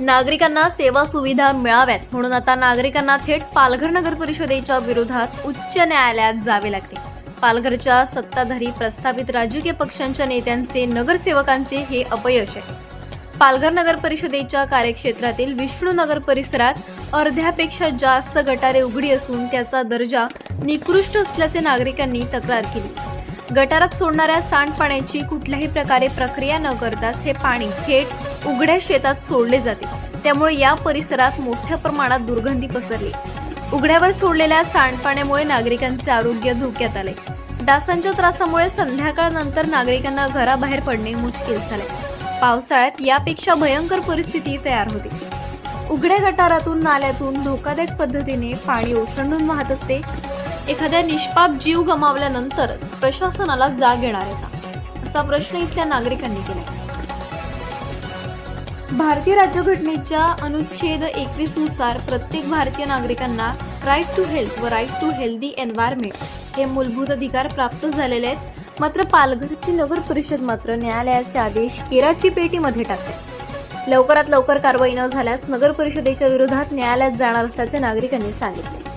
नागरिकांना सेवा सुविधा मिळाव्यात. म्हणून आता नागरिकांना थेट पालघर नगर परिषदेच्या विरोधात उच्च न्यायालयात जावे लागते. पालघरच्या सत्ताधारी प्रस्थापित राजकीय पक्षांच्या नेत्यांचे नगरसेवकांचे हे अपयश आहे. पालघर नगर परिषदेच्या कार्यक्षेत्रातील विष्णुनगर परिसरात अर्ध्यापेक्षा जास्त गटारे उघडी असून त्याचा दर्जा निकृष्ट असल्याचे नागरिकांनी तक्रार केली. गटारात सोडणाऱ्या सांडपाण्याची कुठल्याही प्रकारे प्रक्रिया न करताच हे पाणी थेट उघड्या शेतात सोडले जाते. त्यामुळे या परिसरात मोठ्या प्रमाणात दुर्गंधी पसरली. उघड्यावर सोडलेल्या सांडपाण्यामुळे नागरिकांचे आरोग्य धोक्यात आले. डासांच्या त्रासामुळे संध्याकाळनंतर नागरिकांना घराबाहेर पडणे मुश्किल झाले. पावसाळ्यात यापेक्षा भयंकर परिस्थिती तयार होते. उघड्या गटारातून नाल्यातून धोकादायक पद्धतीने पाणी ओसंडून वाहत असते. एखाद्या निष्पाप जीव गमावल्यानंतरच प्रशासनाला जाग येणार आहे का? असा प्रश्न इथल्या नागरिकांनी केला भारतीय राज्यघटनेच्या अनुच्छेद एकवीसनुसार प्रत्येक भारतीय नागरिकांना राईट टू हेल्थ व राईट टू हेल्दी एन्व्हायरमेंट हे मूलभूत अधिकार प्राप्त झालेले आहेत. मात्र पालघरची नगर परिषद मात्र न्यायालयाचे आदेश केराची पेटीमध्ये टाकते. लवकरात लवकर कारवाई न झाल्यास नगर परिषदेच्या विरोधात न्यायालयात जाणार असल्याचे नागरिकांनी सांगितले.